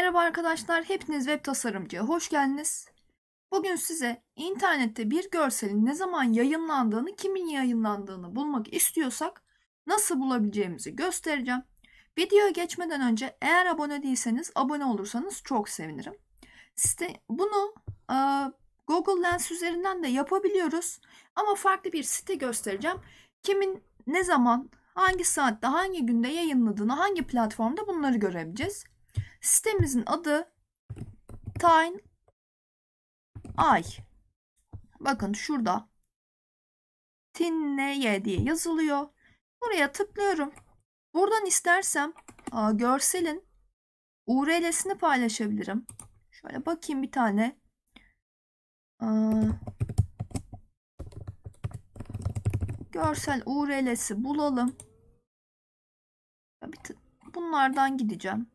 Merhaba arkadaşlar, hepiniz web tasarımcıya hoş geldiniz. Bugün size internette bir görselin ne zaman yayınlandığını, kimin yayınlandığını bulmak istiyorsak nasıl bulabileceğimizi göstereceğim. Videoya geçmeden önce eğer abone değilseniz abone olursanız çok sevinirim. Site, bunu e, Google Lens üzerinden de yapabiliyoruz ama farklı bir site göstereceğim. Kimin ne zaman, hangi saatte, hangi günde yayınladığını, hangi platformda bunları görebileceğiz. Sitemizin adı Time Ay. Bakın şurada Tinneye diye yazılıyor. Buraya tıklıyorum. Buradan istersem aa, görselin URL'sini paylaşabilirim. Şöyle bakayım bir tane. Aa, görsel URL'si bulalım. Bunlardan gideceğim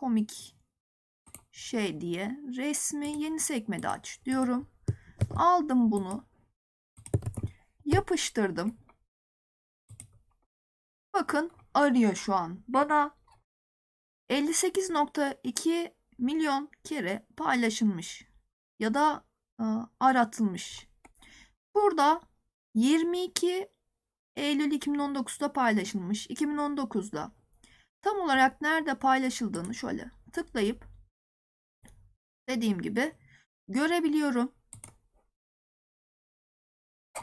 komik şey diye resmi yeni sekmede aç diyorum. Aldım bunu. Yapıştırdım. Bakın arıyor şu an. Bana 58.2 milyon kere paylaşılmış ya da e, aratılmış. Burada 22 Eylül 2019'da paylaşılmış. 2019'da tam olarak nerede paylaşıldığını şöyle tıklayıp dediğim gibi görebiliyorum.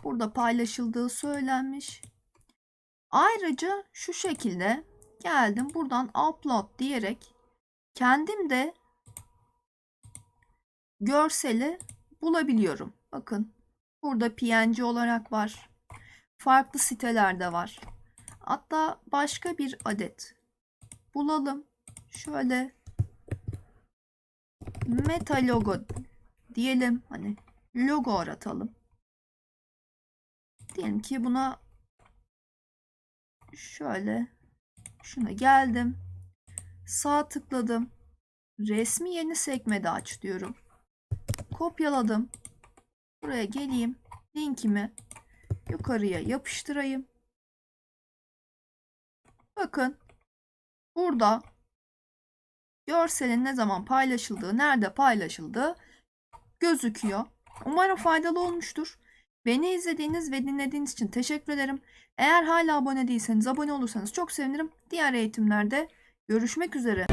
Burada paylaşıldığı söylenmiş. Ayrıca şu şekilde geldim buradan upload diyerek kendim de görseli bulabiliyorum. Bakın burada PNG olarak var. Farklı sitelerde var. Hatta başka bir adet bulalım. Şöyle meta logo diyelim. Hani logo aratalım. Diyelim ki buna şöyle şuna geldim. Sağ tıkladım. Resmi yeni sekmede aç diyorum. Kopyaladım. Buraya geleyim. Linkimi yukarıya yapıştırayım. Bakın Burada görselin ne zaman paylaşıldığı, nerede paylaşıldığı gözüküyor. Umarım faydalı olmuştur. Beni izlediğiniz ve dinlediğiniz için teşekkür ederim. Eğer hala abone değilseniz abone olursanız çok sevinirim. Diğer eğitimlerde görüşmek üzere.